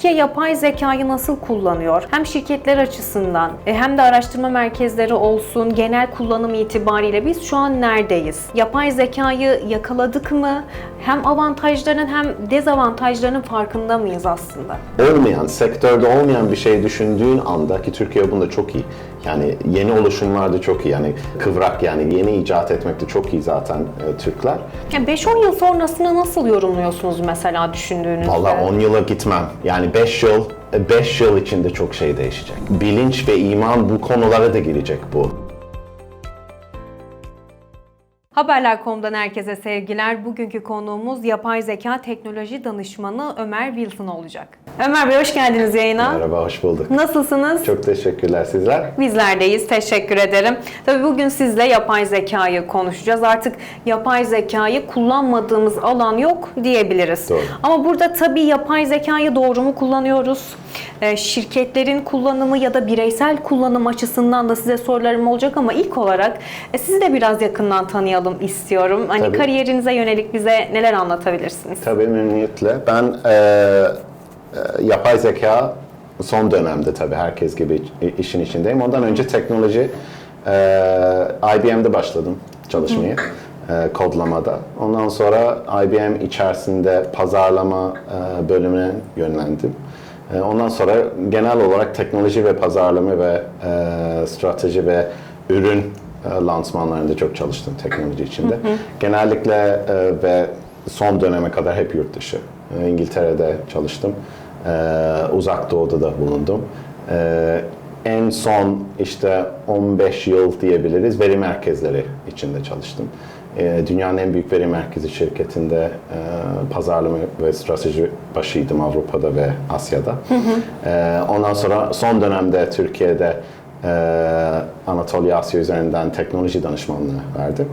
Türkiye yapay zekayı nasıl kullanıyor? Hem şirketler açısından e, hem de araştırma merkezleri olsun genel kullanım itibariyle biz şu an neredeyiz? Yapay zekayı yakaladık mı? Hem avantajlarının hem dezavantajlarının farkında mıyız aslında? olmayan, sektörde olmayan bir şey düşündüğün anda ki Türkiye bunda çok iyi. Yani yeni oluşumlarda çok iyi. Yani kıvrak yani yeni icat etmekte çok iyi zaten e, Türkler. Yani 5-10 yıl sonrasını nasıl yorumluyorsunuz mesela düşündüğünüzde? Valla 10 yıla gitmem. Yani 5 yıl, 5 yıl içinde çok şey değişecek. Bilinç ve iman bu konulara da girecek bu. Haberler.com'dan herkese sevgiler. Bugünkü konuğumuz yapay zeka teknoloji danışmanı Ömer Wilson olacak. Ömer Bey hoş geldiniz yayına. Merhaba, hoş bulduk. Nasılsınız? Çok teşekkürler sizler. Bizler deyiz. Teşekkür ederim. Tabii bugün sizle yapay zekayı konuşacağız. Artık yapay zekayı kullanmadığımız alan yok diyebiliriz. Doğru. Ama burada tabii yapay zekayı doğru mu kullanıyoruz? Ee, şirketlerin kullanımı ya da bireysel kullanım açısından da size sorularım olacak ama ilk olarak e, sizi de biraz yakından tanıyalım istiyorum. Hani Tabii. kariyerinize yönelik bize neler anlatabilirsiniz? Tabii memnuniyetle. Ben e, e, yapay zeka son dönemde tabii herkes gibi işin içindeyim. Ondan önce teknoloji e, IBM'de başladım çalışmaya. e, kodlamada. Ondan sonra IBM içerisinde pazarlama e, bölümüne yönlendim. E, Ondan sonra genel olarak teknoloji ve pazarlama ve e, strateji ve ürün lansmanlarında çok çalıştım teknoloji içinde. Genellikle e, ve son döneme kadar hep yurt dışı. E, İngiltere'de çalıştım. E, Uzak Doğu'da da bulundum. E, en son işte 15 yıl diyebiliriz veri merkezleri içinde çalıştım. E, Dünyanın en büyük veri merkezi şirketinde e, pazarlama ve strateji başıydım Avrupa'da ve Asya'da. E, Ondan sonra son dönemde Türkiye'de e, Anatolia Asya üzerinden teknoloji danışmanlığı verdim.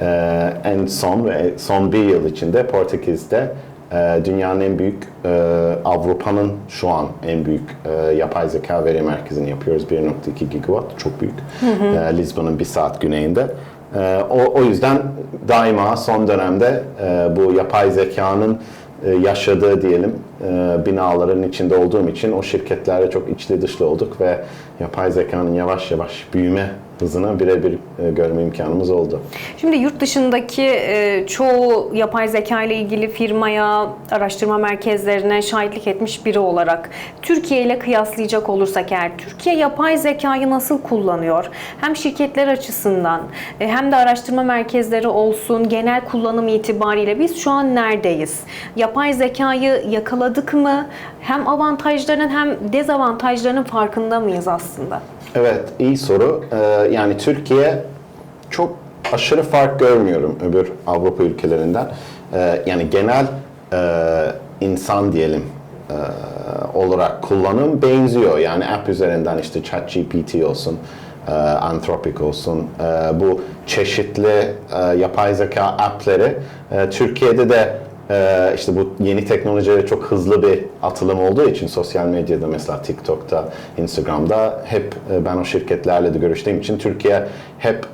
Ee, en son ve son bir yıl içinde Portekiz'de e, dünyanın en büyük e, Avrupa'nın şu an en büyük e, yapay zeka veri merkezini yapıyoruz. 1.2 gigawatt çok büyük. E, Lisbon'un bir saat güneyinde. E, o, o yüzden daima son dönemde e, bu yapay zekanın e, yaşadığı diyelim e, binaların içinde olduğum için o şirketlerle çok içli dışlı olduk ve yapay zekanın yavaş yavaş büyüme hızını birebir e, görme imkanımız oldu. Şimdi yurt dışındaki e, çoğu yapay zeka ile ilgili firmaya, araştırma merkezlerine şahitlik etmiş biri olarak Türkiye ile kıyaslayacak olursak eğer Türkiye yapay zekayı nasıl kullanıyor? Hem şirketler açısından e, hem de araştırma merkezleri olsun genel kullanım itibariyle biz şu an neredeyiz? Yapay zekayı yakaladık mı? Hem avantajlarının hem dezavantajlarının farkında mıyız aslında? Evet, iyi soru. Ee, yani Türkiye çok aşırı fark görmüyorum öbür Avrupa ülkelerinden. Ee, yani genel e, insan diyelim e, olarak kullanım benziyor. Yani app üzerinden işte ChatGPT olsun, e, Anthropic olsun, bu çeşitli yapay zeka app'leri Türkiye'de de ee, işte bu yeni teknolojilere çok hızlı bir atılım olduğu için sosyal medyada mesela TikTok'ta, Instagram'da hep e, ben o şirketlerle de görüştüğüm için Türkiye hep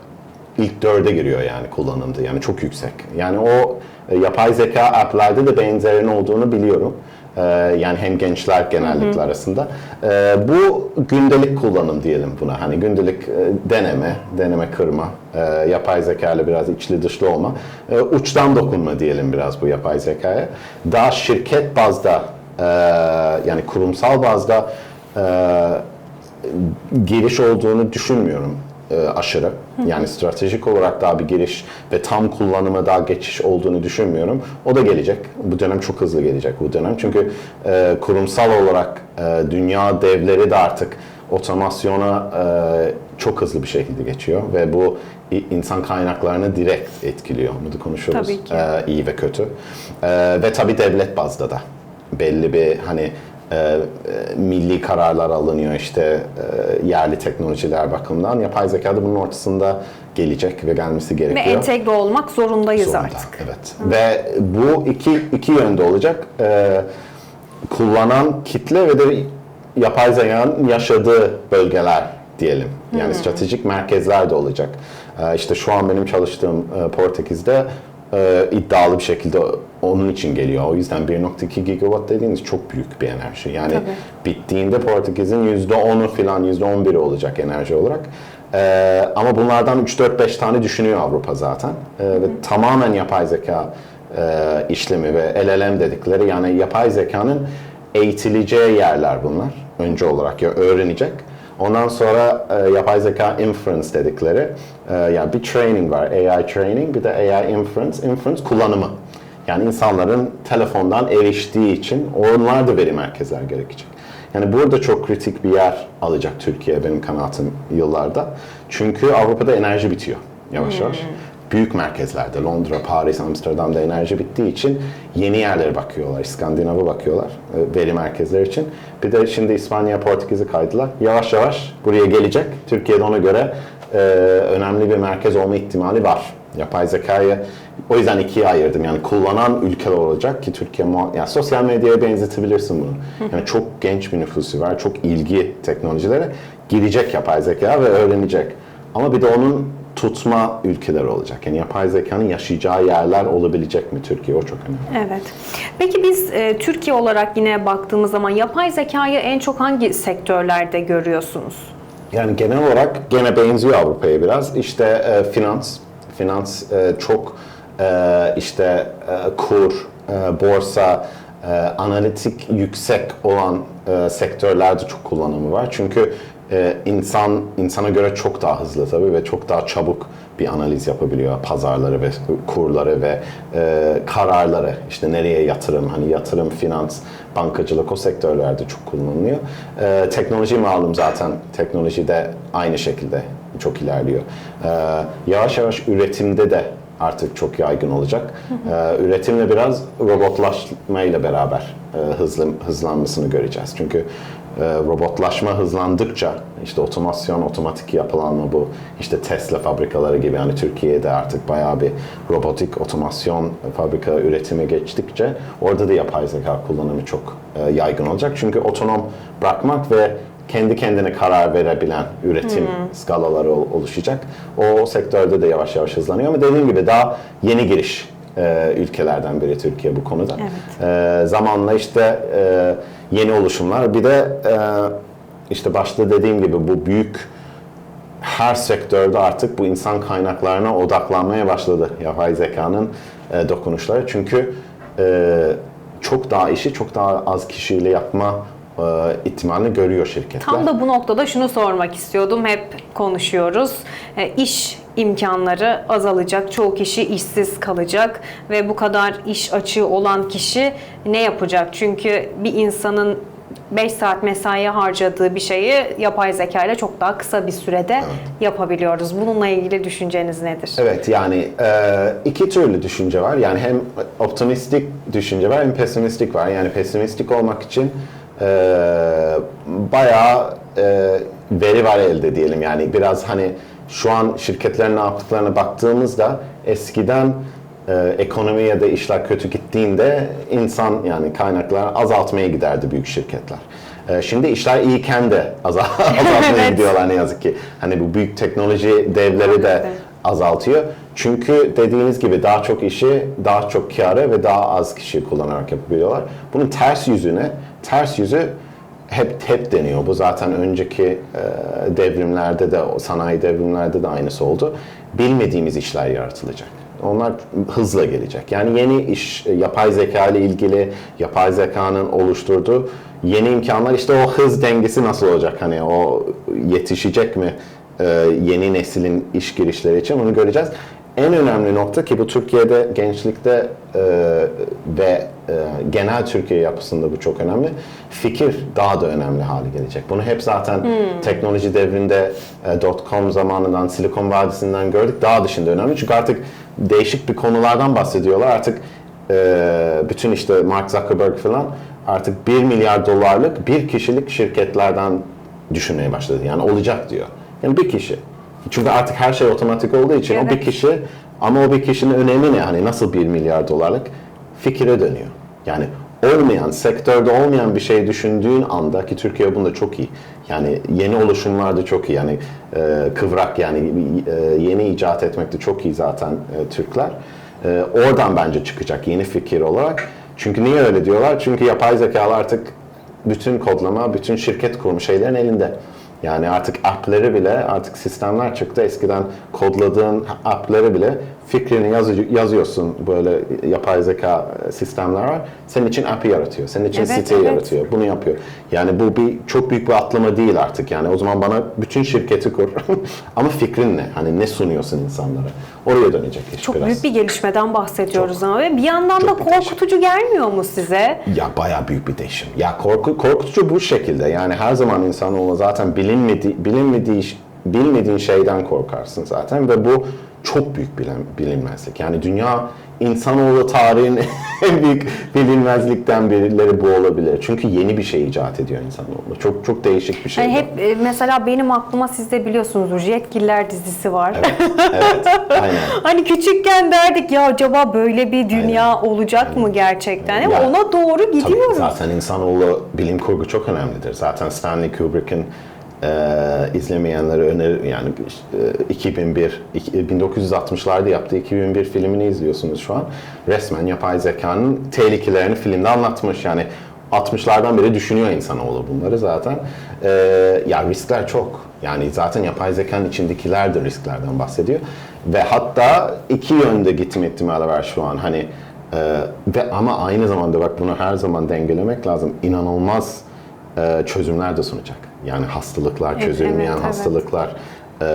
ilk dörde giriyor yani kullanımda. Yani çok yüksek. Yani o e, yapay zeka app'lerde de benzerinin olduğunu biliyorum. Ee, yani hem gençler genellikle arasında. Ee, bu gündelik kullanım diyelim buna. Hani gündelik e, deneme, deneme kırma, e, yapay zeka ile biraz içli dışlı olma, e, uçtan dokunma diyelim biraz bu yapay zekaya. Daha şirket bazda, e, yani kurumsal bazda e, giriş olduğunu düşünmüyorum e, aşırı. Yani stratejik olarak daha bir giriş ve tam kullanıma daha geçiş olduğunu düşünmüyorum. O da gelecek. Bu dönem çok hızlı gelecek bu dönem. Çünkü e, kurumsal olarak e, dünya devleri de artık otomasyona e, çok hızlı bir şekilde geçiyor ve bu insan kaynaklarını direkt etkiliyor. Bunu da konuşuyoruz. Tabii ki. E, iyi ve kötü. E, ve tabii devlet bazda da belli bir hani e, e, milli kararlar alınıyor işte e, yerli teknolojiler bakımından. Yapay zeka da bunun ortasında gelecek ve gelmesi Ve gerekiyor. entegre olmak zorundayız Zorunda, artık. Evet. Ve bu iki iki yönde olacak. E, kullanan kitle ve de yapay zekanın yaşadığı bölgeler diyelim. Yani stratejik merkezler de olacak. E, işte şu an benim çalıştığım e, Portekiz'de e, iddialı bir şekilde onun için geliyor. O yüzden 1.2 gigawatt dediğiniz çok büyük bir enerji. Yani Tabii. bittiğinde Portekiz'in %10'u falan %11'i olacak enerji olarak. Ee, ama bunlardan 3-4-5 tane düşünüyor Avrupa zaten. Ee, ve tamamen yapay zeka e, işlemi ve LLM dedikleri yani yapay zekanın eğitileceği yerler bunlar. Önce olarak ya öğrenecek. Ondan sonra e, yapay zeka inference dedikleri e, yani bir training var. AI training bir de AI inference. Inference kullanımı. Yani insanların telefondan eriştiği için onlar da veri merkezler gerekecek. Yani burada çok kritik bir yer alacak Türkiye benim kanaatim yıllarda. Çünkü Avrupa'da enerji bitiyor yavaş yavaş. Büyük merkezlerde Londra, Paris, Amsterdam'da enerji bittiği için yeni yerlere bakıyorlar. İskandinav'a bakıyorlar e, veri merkezleri için. Bir de şimdi İspanya, Portekiz'i kaydılar. Yavaş yavaş buraya gelecek. Türkiye'de ona göre e, önemli bir merkez olma ihtimali var. Yapay zekayı o yüzden ikiye ayırdım. Yani kullanan ülkeler olacak ki Türkiye yani sosyal medyaya benzetebilirsin bunu. Yani çok genç bir nüfusu var, çok ilgi teknolojilere girecek yapay zeka ve öğrenecek. Ama bir de onun tutma ülkeleri olacak. Yani yapay zekanın yaşayacağı yerler olabilecek mi Türkiye? O çok önemli. Evet. Peki biz e, Türkiye olarak yine baktığımız zaman yapay zekayı en çok hangi sektörlerde görüyorsunuz? Yani genel olarak gene benziyor Avrupa'ya biraz. İşte e, finans, finans e, çok e, işte e, kur, e, borsa, e, analitik yüksek olan e, sektörlerde çok kullanımı var. Çünkü insan insana göre çok daha hızlı tabii ve çok daha çabuk bir analiz yapabiliyor pazarları ve kurları ve e, kararları işte nereye yatırım hani yatırım finans bankacılık o sektörlerde çok kullanılıyor. E, teknoloji malum zaten teknoloji de aynı şekilde çok ilerliyor. E, yavaş yavaş üretimde de artık çok yaygın olacak. E, üretimle biraz robotlaşmayla beraber e, hızlı hızlanmasını göreceğiz. Çünkü e, robotlaşma hızlandıkça işte otomasyon, otomatik yapılanma bu işte Tesla fabrikaları gibi yani Türkiye'de artık bayağı bir robotik otomasyon fabrika üretimi geçtikçe orada da yapay zeka kullanımı çok e, yaygın olacak. Çünkü otonom bırakmak ve kendi kendine karar verebilen üretim skalaları ol- oluşacak. O, sektörde de yavaş yavaş hızlanıyor ama dediğim gibi daha yeni giriş e, ülkelerden biri Türkiye bu konuda. E, zamanla işte e, yeni oluşumlar bir de e, işte başta dediğim gibi bu büyük her sektörde artık bu insan kaynaklarına odaklanmaya başladı yapay zekanın e, dokunuşları. Çünkü e, çok daha işi çok daha az kişiyle yapma ihtimalini görüyor şirketler. Tam da bu noktada şunu sormak istiyordum. Hep konuşuyoruz. E, iş imkanları azalacak. Çoğu kişi işsiz kalacak ve bu kadar iş açığı olan kişi ne yapacak? Çünkü bir insanın 5 saat mesai harcadığı bir şeyi yapay zeka ile çok daha kısa bir sürede yapabiliyoruz. Bununla ilgili düşünceniz nedir? Evet yani e, iki türlü düşünce var. Yani hem optimistik düşünce var hem pesimistik var. Yani pesimistik olmak için e, bayağı e, veri var elde diyelim. Yani biraz hani şu an şirketlerin ne yaptıklarına baktığımızda eskiden e, ekonomi ya da işler kötü gittiğinde insan yani kaynaklar azaltmaya giderdi büyük şirketler. E, şimdi işler iyiken de azal- azaltmaya Evet. gidiyorlar ne yazık ki. Hani bu büyük teknoloji devleri de Evet. azaltıyor. Çünkü dediğiniz gibi daha çok işi, daha çok karı ve daha az kişi kullanarak yapabiliyorlar. Bunun ters yüzüne, ters yüzü hep hep deniyor. Bu zaten önceki e, devrimlerde de, sanayi devrimlerde de aynısı oldu. Bilmediğimiz işler yaratılacak. Onlar hızla gelecek. Yani yeni iş, e, yapay zeka ile ilgili, yapay zekanın oluşturduğu yeni imkanlar işte o hız dengesi nasıl olacak? Hani o yetişecek mi e, yeni neslin iş girişleri için onu göreceğiz. En önemli nokta ki bu Türkiye'de gençlikte e, ve e, genel Türkiye yapısında bu çok önemli. Fikir daha da önemli hale gelecek. Bunu hep zaten teknoloji devrinde e, .com zamanından, Silikon Vadisi'nden gördük. Daha dışında önemli. Çünkü artık değişik bir konulardan bahsediyorlar. Artık e, bütün işte Mark Zuckerberg falan artık 1 milyar dolarlık bir kişilik şirketlerden düşünmeye başladı. Yani olacak diyor. Yani bir kişi. Çünkü artık her şey otomatik olduğu için o bir Evet. kişi ama o bir kişinin önemi ne? Hani nasıl 1 milyar dolarlık fikire dönüyor. Yani olmayan, sektörde olmayan bir şey düşündüğün anda ki Türkiye bunda çok iyi. Yani yeni oluşumlarda çok iyi. Yani e, kıvrak yani e, yeni icat etmekte çok iyi zaten e, Türkler. Ee, oradan bence çıkacak yeni fikir olarak. Çünkü niye öyle diyorlar? Çünkü yapay zekalar artık bütün kodlama, bütün şirket kurmuş şeylerin elinde. Yani artık app'leri bile, artık sistemler çıktı. Eskiden kodladığın app'leri bile fikrini yazı- yazıyorsun. Böyle yapay zeka sistemler var. Senin için app'i yaratıyor. Senin için Evet, siteyi evet. yaratıyor. Bunu yapıyor. Yani bu bir çok büyük bir atlama değil artık. Yani o zaman bana bütün şirketi kur. Ama fikrin ne? Hani ne sunuyorsun insanlara? Oraya dönecek iş Çok biraz. büyük bir gelişmeden bahsediyoruz ama ve bir yandan da çok korkutucu gelmiyor mu size? Ya bayağı büyük bir değişim. Ya korku, korkutucu bu şekilde. Yani her zaman insanoğlu zaten bilinmediği, bilinmediği, bilmediğin şeyden korkarsın zaten ve bu çok büyük bilen, bilinmezlik. Yani dünya insanoğlu tarihin en büyük bilinmezlikten birileri bu olabilir. Çünkü yeni bir şey icat ediyor insanoğlu. Çok çok değişik bir şey. Yani hep e, mesela benim aklıma siz de biliyorsunuzdur Jetgiller dizisi var. Evet, aynen. Hani küçükken derdik ya acaba böyle bir dünya olacak mı gerçekten? Ama ona doğru Tabii gidiyoruz. zaten insanoğlu bilim kurgu çok önemlidir. Zaten Stanley Kubrick'in e, izlemeyenlere öner yani e, 2001 iki- 1960'larda yaptığı 2001 filmini izliyorsunuz şu an. Resmen yapay zekanın tehlikelerini filmde anlatmış. Yani 60'lardan beri düşünüyor insanoğlu bunları zaten. E, ya riskler çok. Yani zaten yapay zekanın içindekiler de risklerden bahsediyor. Ve hatta iki yönde gitme ihtimali var şu an. Hani ee, ve ama aynı zamanda bak bunu her zaman dengelemek lazım. İnanılmaz e, çözümler de sunacak. Yani hastalıklar, Evet, çözülmeyen evet, evet. hastalıklar, e,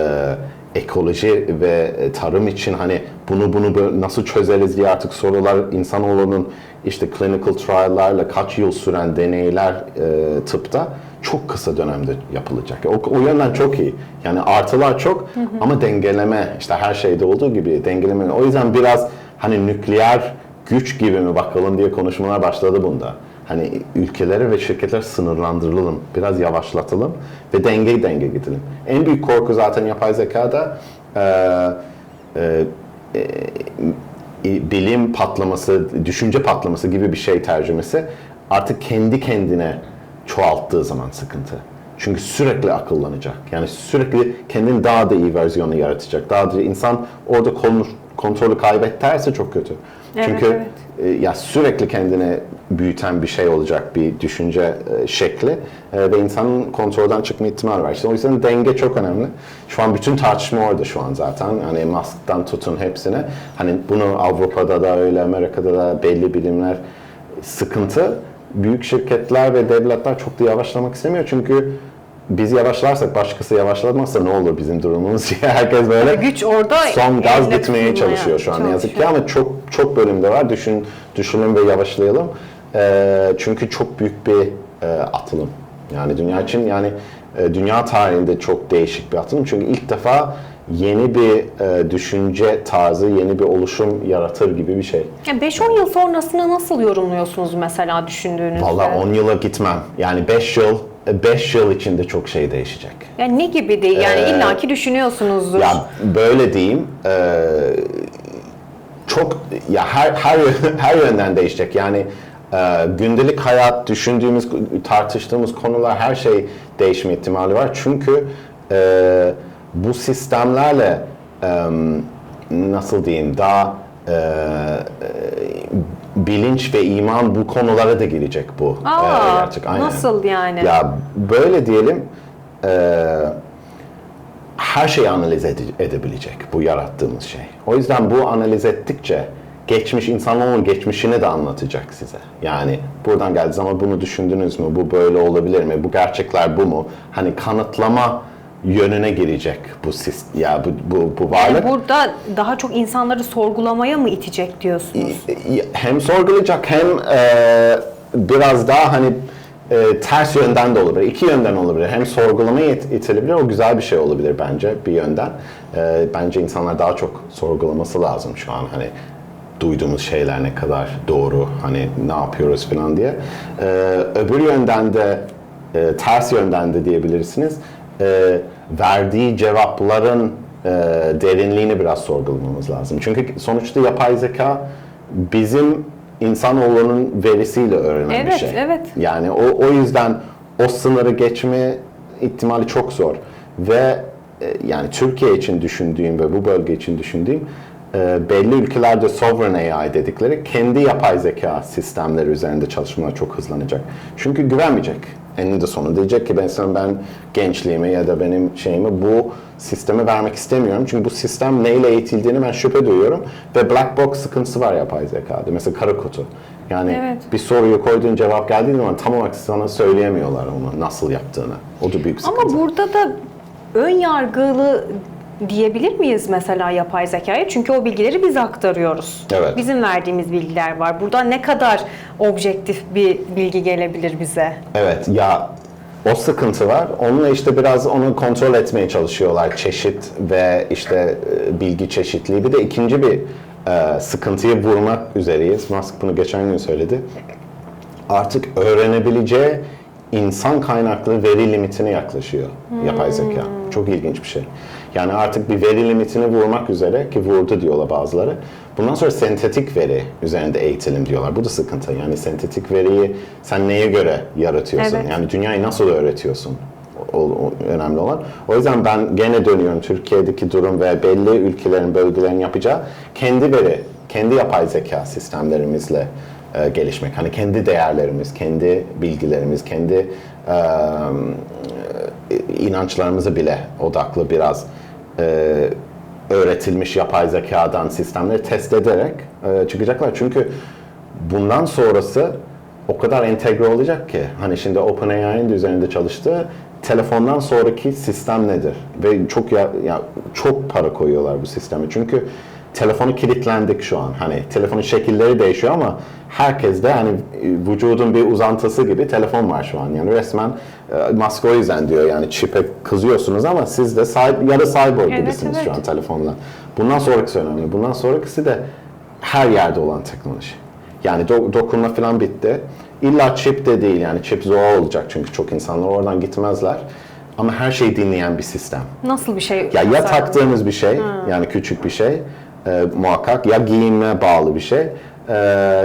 ekoloji ve e, tarım için hani bunu bunu nasıl çözeriz diye artık sorular insanoğlunun işte clinical trial'larla kaç yıl süren deneyler e, tıpta çok kısa dönemde yapılacak. O, o yönden çok iyi. Yani artılar çok ama dengeleme işte her şeyde olduğu gibi dengeleme. O yüzden biraz hani nükleer güç gibi mi bakalım diye konuşmalar başladı bunda. Hani ülkelere ve şirketlere sınırlandıralım, biraz yavaşlatalım ve denge denge gidelim. En büyük korku zaten yapay zekada e, e, e, bilim patlaması, düşünce patlaması gibi bir şey tercümesi artık kendi kendine çoğalttığı zaman sıkıntı. Çünkü sürekli akıllanacak. Yani sürekli kendini daha da iyi versiyonu yaratacak. Daha da insan orada kontrolü kaybederse çok kötü. Evet, Çünkü evet. E, ya sürekli kendini büyüten bir şey olacak bir düşünce e, şekli e, ve insanın kontrolden çıkma ihtimali var. İşte o yüzden denge çok önemli. Şu an bütün tartışma orada şu an zaten. Hani Musk'tan tutun hepsine. Hani bunu Avrupa'da da öyle, Amerika'da da belli bilimler sıkıntı. Büyük şirketler ve devletler çok da yavaşlamak istemiyor çünkü biz yavaşlarsak başkası yavaşlamazsa ne olur bizim durumumuz? Herkes böyle Güç orada son gaz tutulmaya çalışıyor şu an ne yazık ki çalışıyor. ama çok çok bölümde var. Düşün düşünün ve yavaşlayalım. Ee, çünkü çok büyük bir e, atılım. Yani dünya için yani e, dünya tarihinde çok değişik bir atılım. Çünkü ilk defa yeni bir e, düşünce tarzı, yeni bir oluşum yaratır gibi bir şey. Yani 5-10 yıl sonrasını nasıl yorumluyorsunuz mesela düşündüğünüzde? Vallahi 10 yıla gitmem. Yani 5 yıl 5 yıl içinde çok şey değişecek. Yani ne gibi değil? Yani Ee, illaki düşünüyorsunuzdur. Ya böyle diyeyim, e, çok ya her her her yönden değişecek. Yani e, gündelik hayat, düşündüğümüz, tartıştığımız konular her şey değişme ihtimali var. Çünkü e, bu sistemlerle e, nasıl diyeyim daha e, bilinç ve iman bu konulara da girecek bu. Aa, gerçek. Aynen. nasıl yani? Ya böyle diyelim. E, her şeyi analiz ede- edebilecek bu yarattığımız şey. O yüzden bu analiz ettikçe geçmiş insanoğlunun geçmişini de anlatacak size. Yani buradan geldiği zaman bunu düşündünüz mü? Bu böyle olabilir mi? Bu gerçekler bu mu? Hani kanıtlama yönüne girecek bu sis- ya bu bu, bu varlık. Yani burada daha çok insanları sorgulamaya mı itecek diyorsunuz? hem sorgulayacak hem e, biraz daha hani e, ters yönden de olabilir. İki yönden olabilir. Hem sorgulamaya it- itilebilir. O güzel bir şey olabilir bence bir yönden. E, bence insanlar daha çok sorgulaması lazım şu an. Hani duyduğumuz şeyler ne kadar doğru, hani ne yapıyoruz falan diye. E, öbür yönden de e, ters yönden de diyebilirsiniz. E, verdiği cevapların e, derinliğini biraz sorgulamamız lazım. Çünkü sonuçta yapay zeka bizim insanoğlunun verisiyle öğrenen bir Evet, şey. evet. Yani o, o yüzden o sınırı geçme ihtimali çok zor. Ve e, yani Türkiye için düşündüğüm ve bu bölge için düşündüğüm e, belli ülkelerde sovereign AI dedikleri kendi yapay zeka sistemleri üzerinde çalışmalar çok hızlanacak. Çünkü güvenmeyecek. Eninde sonunda diyecek ki ben sana ben gençliğimi ya da benim şeyimi bu sisteme vermek istemiyorum. Çünkü bu sistem neyle eğitildiğini ben şüphe duyuyorum ve black box sıkıntısı var yapay zekada. Mesela kara kutu. Yani Evet. bir soruyu koyduğun cevap geldiği zaman tam olarak sana söyleyemiyorlar onu nasıl yaptığını. O da büyük sıkıntı. Ama burada da ön yargılı diyebilir miyiz mesela yapay zekaya? Çünkü o bilgileri biz aktarıyoruz. Evet. Bizim verdiğimiz bilgiler var. Burada ne kadar objektif bir bilgi gelebilir bize? Evet ya o sıkıntı var. Onunla işte biraz onu kontrol etmeye çalışıyorlar. Çeşit ve işte e, bilgi çeşitliliği. Bir de ikinci bir e, sıkıntıyı vurmak üzereyiz. Musk bunu geçen gün söyledi. Artık öğrenebileceği insan kaynaklı veri limitine yaklaşıyor yapay zeka. Çok ilginç bir şey. Yani artık bir veri limitini vurmak üzere ki vurdu diyorlar bazıları. Bundan sonra sentetik veri üzerinde eğitelim diyorlar. Bu da sıkıntı. Yani sentetik veriyi sen neye göre yaratıyorsun? Evet. Yani dünyayı nasıl öğretiyorsun? O, o önemli olan. O yüzden ben gene dönüyorum Türkiye'deki durum ve belli ülkelerin, bölgelerin yapacağı kendi veri, kendi yapay zeka sistemlerimizle e, gelişmek. Hani kendi değerlerimiz, kendi bilgilerimiz, kendi e, inançlarımızı bile odaklı biraz e, öğretilmiş yapay zekadan sistemleri test ederek e, çıkacaklar. Çünkü bundan sonrası o kadar entegre olacak ki hani şimdi OpenAI'nin de üzerinde çalıştığı telefondan sonraki sistem nedir? Ve çok ya, ya çok para koyuyorlar bu sisteme. Çünkü telefonu kilitlendik şu an. Hani telefonun şekilleri değişiyor ama herkes de hani e, vücudun bir uzantısı gibi telefon var şu an. Yani resmen Musk o yüzden diyor yani çipe kızıyorsunuz ama siz de sahip, yarı cyborg Evet, gibisiniz şu evet. an telefonla. Bundan sonraki önemli. Bundan sonrakisi de her yerde olan teknoloji. Yani do- dokunma falan bitti. İlla çip de değil yani çip zor olacak çünkü çok insanlar oradan gitmezler. Ama her şeyi dinleyen bir sistem. Nasıl bir şey? Ya ya taktığımız bir şey yani küçük bir şey e, muhakkak ya giyinme bağlı bir şey e,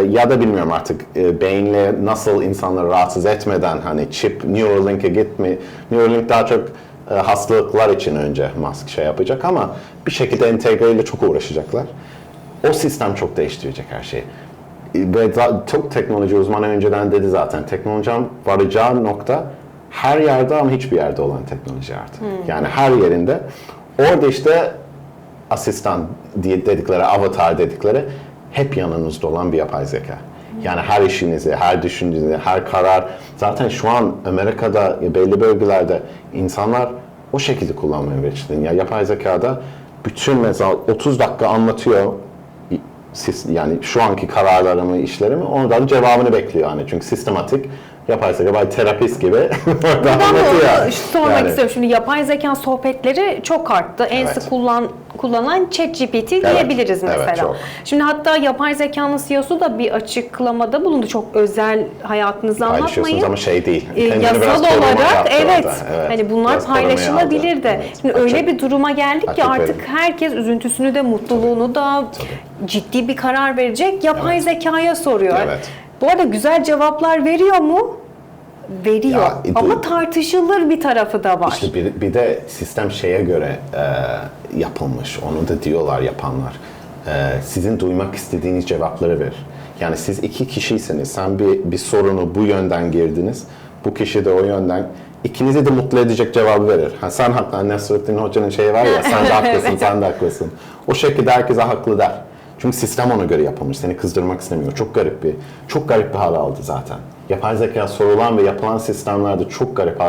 ya da bilmiyorum artık e, beyinle nasıl insanları rahatsız etmeden hani çip Neuralink'e gitme Neuralink daha çok e, hastalıklar için önce Musk şey yapacak ama bir şekilde entegre ile çok uğraşacaklar. O sistem çok değiştirecek her şeyi. Ve da- çok teknoloji uzmanı önceden dedi zaten teknolojinin varacağı nokta her yerde ama hiçbir yerde olan teknoloji artık. Yani her yerinde. Orada işte asistan diye dedikleri, avatar dedikleri hep yanınızda olan bir yapay zeka. Yani her işinizi, her düşündüğünüzü, her karar. Zaten şu an Amerika'da belli bölgelerde insanlar o şekilde kullanmaya başladı. Ya yapay zekada bütün mesela 30 dakika anlatıyor siz, yani şu anki kararlarımı, işlerimi ondan cevabını bekliyor yani. Çünkü sistematik yapay zeka, bay terapist gibi orada Ben de anlatıyor. onu sormak Yani. istiyorum. Şimdi yapay zeka sohbetleri çok arttı. En Evet. sık kullan, kullanan ChatGPT diyebiliriz Evet, mesela. çok. Şimdi hatta yapay zekanın CEO'su da bir açıklamada bulundu. Çok özel hayatınızı anlatmayın. Paylaşıyorsunuz ama şey değil. E, Kendini biraz olarak yaptı evet, orada. hani bunlar Biraz korumaya paylaşılabilir aldı. de. Evet. Şimdi Açık- öyle bir duruma geldik ki Açık artık verin. herkes üzüntüsünü de mutluluğunu da ciddi bir karar verecek yapay Evet. zekaya soruyor. Evet. Bu arada güzel cevaplar veriyor mu? Veriyor. Ya, e, Ama du- tartışılır bir tarafı da var. İşte bir, bir de sistem şeye göre e, yapılmış. Onu da diyorlar yapanlar. E, sizin duymak istediğiniz cevapları ver. Yani siz iki kişiyseniz, sen bir, bir sorunu bu yönden girdiniz, bu kişi de o yönden ikinizi de mutlu edecek cevabı verir. Ha, sen haklı, Nasrettin Hoca'nın şeyi var ya, sen de haklısın, sen de haklısın. O şekilde herkese haklı der. Çünkü sistem ona göre yapılmış, seni kızdırmak istemiyor. Çok garip bir, çok garip bir hal aldı zaten. Yapay zeka sorulan ve yapılan sistemlerde çok garip.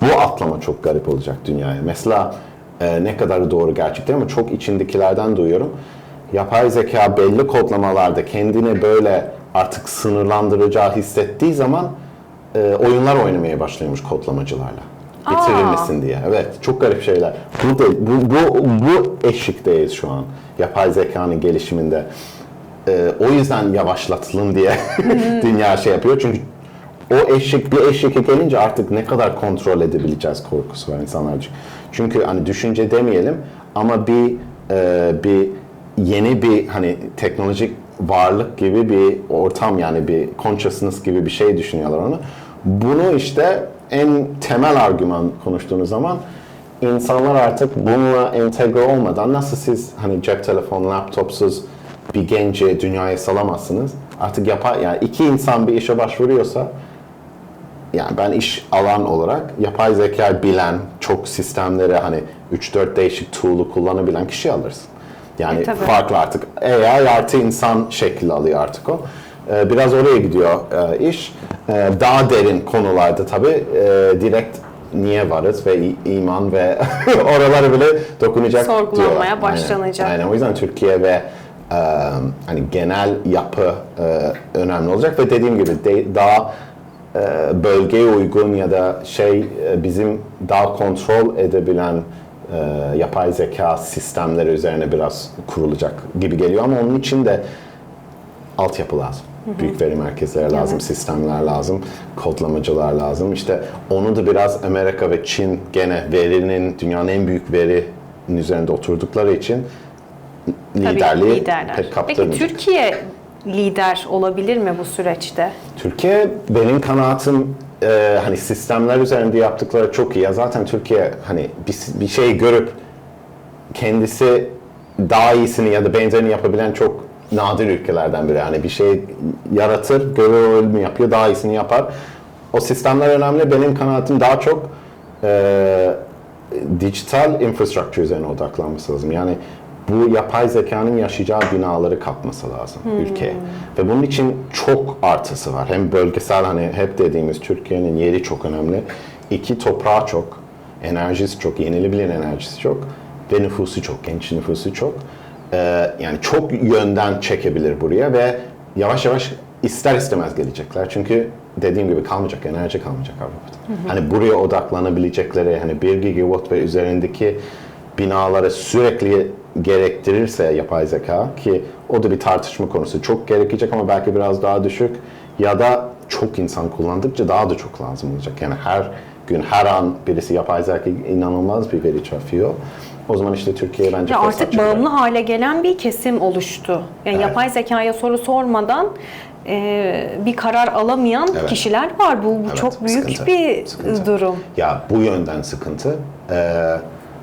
Bu atlama çok garip olacak dünyaya. Mesela e, ne kadar doğru gerçekten ama çok içindekilerden duyuyorum. Yapay zeka belli kodlamalarda kendini böyle artık sınırlandıracağı hissettiği zaman e, oyunlar oynamaya başlıyormuş kodlamacılarla. Bitirilmesin diye. Evet, çok garip şeyler. Bu, da, bu, bu, bu eşikteyiz şu an. Yapay zekanın gelişiminde. Ee, o yüzden yavaşlatılın diye dünya şey yapıyor. Çünkü o eşik bir eşike gelince artık ne kadar kontrol edebileceğiz korkusu var insanlar. Çünkü hani düşünce demeyelim ama bir e, bir yeni bir hani teknolojik varlık gibi bir ortam yani bir consciousness gibi bir şey düşünüyorlar onu. Bunu işte en temel argüman konuştuğunuz zaman insanlar artık bununla entegre olmadan nasıl siz hani cep telefonu, laptopsuz bir genci dünyaya salamazsınız. Artık yapay yani iki insan bir işe başvuruyorsa yani ben iş alan olarak yapay zeka bilen, çok sistemleri hani 3-4 değişik tool'u kullanabilen kişi alırsın. Yani E, tabii. farklı artık AI artı insan şekli alıyor artık o. Ee, biraz oraya gidiyor e, iş. Ee, daha derin konularda tabii e, direkt niye varız ve iman ve oraları bile dokunacak Sorgulanmaya diyorlar. Aynen, başlanacak. Aynen. O yüzden Türkiye ve e, hani genel yapı e, önemli olacak ve dediğim gibi de- daha e, bölgeye uygun ya da şey e, bizim daha kontrol edebilen e, yapay zeka sistemleri üzerine biraz kurulacak gibi geliyor ama onun için de altyapı lazım. Büyük veri merkezleri lazım, Evet. sistemler lazım, kodlamacılar lazım. İşte onu da biraz Amerika ve Çin gene verinin dünyanın en büyük verinin üzerinde oturdukları için Tabii liderliği liderler. pek Peki kaptırmayacak. Türkiye lider olabilir mi bu süreçte? Türkiye benim kanaatim e, hani sistemler üzerinde yaptıkları çok iyi. Ya zaten Türkiye hani bir, bir şey görüp kendisi daha iyisini ya da benzerini yapabilen çok nadir ülkelerden biri. Hani bir şey yaratır, görür ölümü yapıyor, daha iyisini yapar. O sistemler önemli. Benim kanaatim daha çok e, dijital infrastructure üzerine odaklanması lazım. Yani bu yapay zekanın yaşayacağı binaları kapması lazım ülkeye. Ve bunun için çok artısı var. Hem bölgesel hani hep dediğimiz Türkiye'nin yeri çok önemli. İki toprağı çok, enerjisi çok, yenilebilir enerjisi çok ve nüfusu çok, genç nüfusu çok. Ee, yani çok yönden çekebilir buraya ve yavaş yavaş ister istemez gelecekler. Çünkü dediğim gibi kalmayacak, enerji kalmayacak Avrupa'da. Hani buraya odaklanabilecekleri, hani 1 gigawatt ve üzerindeki binaları sürekli gerektirirse yapay zeka ki o da bir tartışma konusu. Çok gerekecek ama belki biraz daha düşük ya da çok insan kullandıkça daha da çok lazım olacak. Yani her gün, her an birisi yapay zeka inanılmaz bir veri trafiği. O zaman işte Türkiye bence Ya artık çıkar. bağımlı hale gelen bir kesim oluştu. Yani Evet. yapay zekaya soru sormadan e, bir karar alamayan Evet. kişiler var. Bu, bu Evet, çok büyük sıkıntı, bir sıkıntı. durum. Ya bu yönden sıkıntı. Ee,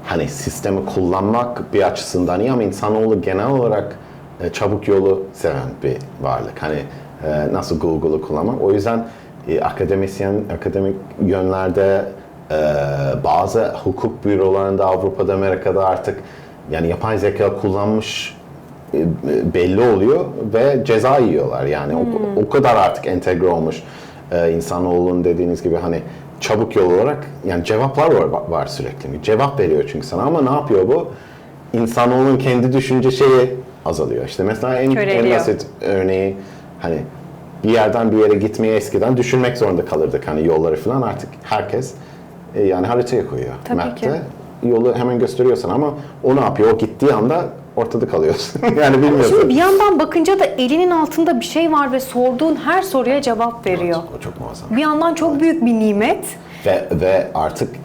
hani sistemi kullanmak bir açısından iyi ama insanoğlu genel olarak e, çabuk yolu seven bir varlık. Hani e, nasıl Google'u kullanmak. O yüzden e, akademisyen, akademik yönlerde e, bazı hukuk bürolarında Avrupa'da, Amerika'da artık yani yapay zeka kullanmış e, belli oluyor ve ceza yiyorlar. Yani o, o kadar artık entegre olmuş e, insanoğlunun dediğiniz gibi hani çabuk yol olarak yani cevaplar var, var sürekli. Cevap veriyor çünkü sana ama ne yapıyor bu? İnsanoğlunun kendi düşünce şeyi azalıyor. İşte mesela en, en basit örneği hani bir yerden bir yere gitmeye eskiden düşünmek zorunda kalırdık hani yolları falan artık herkes e, yani haritaya koyuyor. Tabii Map'te ki. yolu hemen gösteriyorsan ama o ne yapıyor? O gittiği anda ortada kalıyorsun. yani bilmiyorsun. Şimdi bir yandan bakınca da elinin altında bir şey var ve sorduğun her soruya cevap veriyor. O çok muazzam. Bir yandan çok büyük bir nimet. Ve, ve artık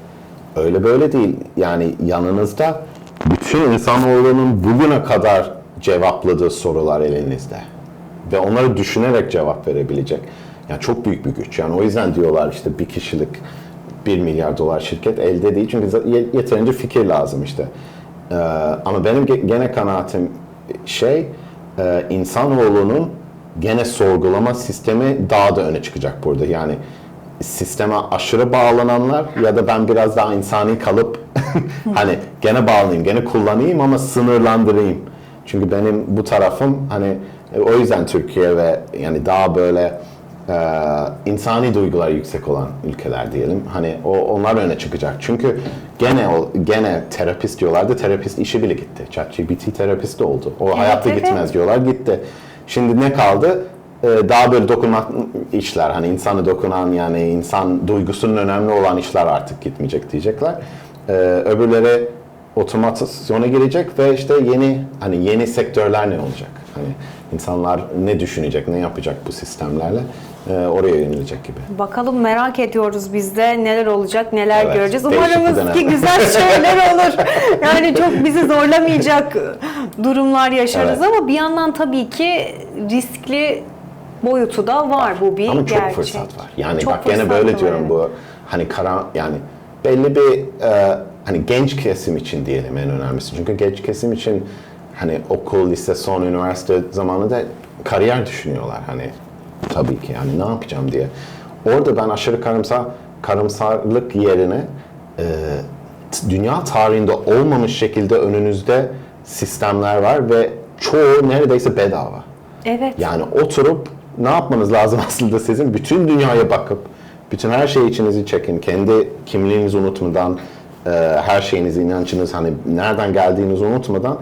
öyle böyle değil. Yani yanınızda bütün insanoğlunun bugüne kadar cevapladığı sorular elinizde. Ve onları düşünerek cevap verebilecek. Yani çok büyük bir güç. Yani o yüzden diyorlar işte bir kişilik 1 milyar dolar şirket elde değil. Çünkü yeterince fikir lazım işte. Ee, ama benim ge- gene kanaatim şey e, insanoğlunun gene sorgulama sistemi daha da öne çıkacak burada. Yani sisteme aşırı bağlananlar ya da ben biraz daha insani kalıp hani gene bağlanayım, gene kullanayım ama sınırlandırayım. Çünkü benim bu tarafım hani e, o yüzden Türkiye ve yani daha böyle e, insani duygular yüksek olan ülkeler diyelim. Hani o onlar öne çıkacak. Çünkü gene o gene terapist diyorlardı. Terapist işi bile gitti. ChatGPT terapist oldu. O hayatta evet. gitmez diyorlar. Gitti. Şimdi ne kaldı? Ee, daha böyle dokunan işler hani insanı dokunan yani insan duygusunun önemli olan işler artık gitmeyecek diyecekler. Ee, öbürleri otomasyona girecek ve işte yeni hani yeni sektörler ne olacak? Hani insanlar ne düşünecek, ne yapacak bu sistemlerle? Ee, oraya yönelecek gibi. Bakalım merak ediyoruz biz de neler olacak, neler Evet, göreceğiz. Umarımız ki güzel şeyler olur. Yani çok bizi zorlamayacak durumlar yaşarız Evet. ama bir yandan tabii ki riskli boyutu da var bu bir Ama çok gerçek. fırsat var. Yani Çok bak gene böyle var, diyorum evet. bu hani karan yani belli bir e, hani genç kesim için diyelim en önemlisi. Çünkü genç kesim için hani okul, lise, son üniversite zamanında kariyer düşünüyorlar hani tabii ki yani ne yapacağım diye. Orada ben aşırı karamsar karamsarlık yerine e, dünya tarihinde olmamış şekilde önünüzde sistemler var ve çoğu neredeyse bedava. Evet. Yani oturup ne yapmanız lazım aslında sizin? Bütün dünyaya bakıp, bütün her şey içinizi çekin. Kendi kimliğinizi unutmadan, e, her şeyinizi, inancınız, hani nereden geldiğinizi unutmadan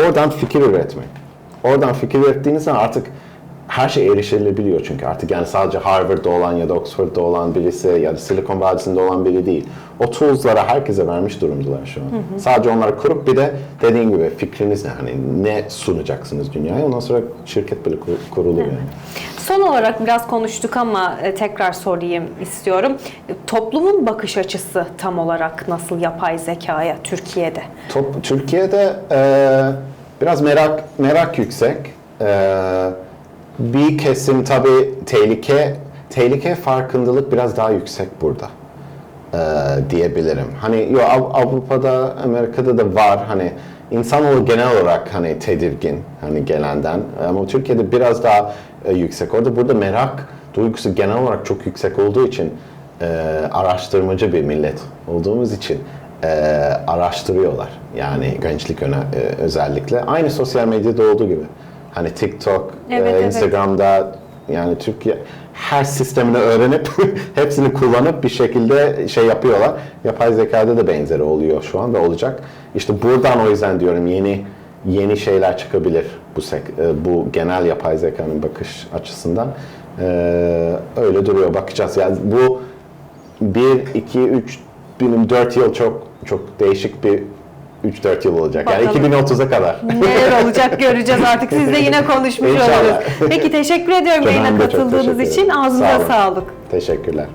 oradan fikir üretmek. Oradan fikir ürettiğiniz zaman artık her şey erişilebiliyor çünkü artık yani sadece Harvard'da olan ya da Oxford'da olan birisi ya da Silikon Vadisi'nde olan biri değil. O tools'lara herkese vermiş durumdalar şu an. Sadece onları kurup bir de dediğin gibi fikriniz ne? Hani ne sunacaksınız dünyaya? Ondan sonra şirket böyle kur- kurulur yani. Son olarak biraz konuştuk ama e, tekrar sorayım istiyorum. Toplumun bakış açısı tam olarak nasıl yapay zekaya Türkiye'de? Top, Türkiye'de e, biraz merak merak yüksek. E, bir kesim tabii tehlike tehlike farkındalık biraz daha yüksek burada e, diyebilirim. Hani yo Av- Avrupa'da, Amerika'da da var hani insanoğlu genel olarak hani tedirgin hani gelenden ama Türkiye'de biraz daha e, yüksek. Orada burada merak duygusu genel olarak çok yüksek olduğu için e, araştırmacı bir millet olduğumuz için e, araştırıyorlar. Yani gençlik öne, e, özellikle. Aynı sosyal medyada olduğu gibi. Hani TikTok, Evet, e, evet. Instagram'da yani Türkiye her sistemini öğrenip hepsini kullanıp bir şekilde şey yapıyorlar. Yapay zekada da benzeri oluyor şu an ve olacak. İşte buradan o yüzden diyorum yeni yeni şeyler çıkabilir bu e, bu genel yapay zekanın bakış açısından. E, öyle duruyor. Bakacağız. Yani bu 1 2 3 benim 4 yıl çok çok değişik bir 3-4 yıl olacak. Yani Bakalım. 2030'a kadar. Neler olacak göreceğiz artık. Siz de yine konuşmuş oluruz. Peki teşekkür ediyorum Ben yayına katıldığınız için. Ağzınıza Sağ sağlık. Teşekkürler.